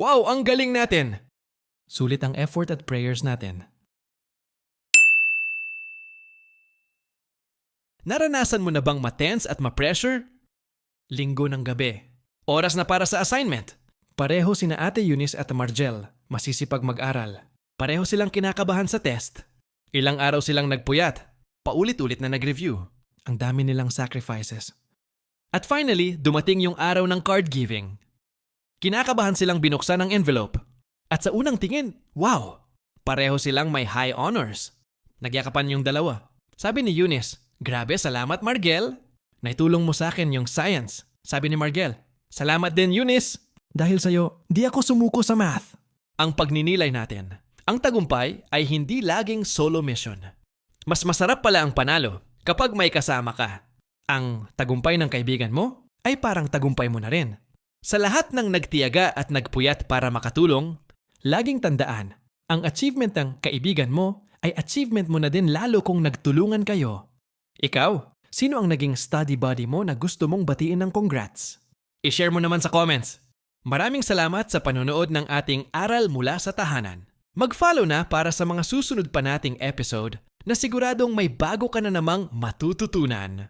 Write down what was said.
Wow, ang galing natin! Sulit ang effort at prayers natin. Naranasan mo na bang ma-tense at ma-pressure? Linggo ng gabi. Oras na para sa assignment. Pareho sina Ate Eunice at Margel, masisipag mag-aral. Pareho silang kinakabahan sa test. Ilang araw silang nagpuyat. Paulit-ulit na nag-review. Ang dami nilang sacrifices. At finally, dumating yung araw ng card giving. Kinakabahan silang binuksan ang envelope. At sa unang tingin, wow! Pareho silang may high honors. Nagyakapan yung dalawa. Sabi ni Eunice, Grabe, salamat Margel. Naitulong mo sa akin yung science. Sabi ni Margel, Salamat din Eunice. Dahil sa'yo, di ako sumuko sa math. Ang pagninilay natin. Ang tagumpay ay hindi laging solo mission. Mas masarap pala ang panalo kapag may kasama ka. Ang tagumpay ng kaibigan mo ay parang tagumpay mo na rin. Sa lahat ng nagtiyaga at nagpuyat para makatulong, laging tandaan, ang achievement ng kaibigan mo ay achievement mo na din lalo kung nagtulungan kayo. Ikaw, sino ang naging study buddy mo na gusto mong batiin ng congrats? I-share mo naman sa comments. Maraming salamat sa panonood ng ating Aral Mula sa Tahanan. Mag-follow na para sa mga susunod pa nating episode na siguradong may bago ka na namang matututunan.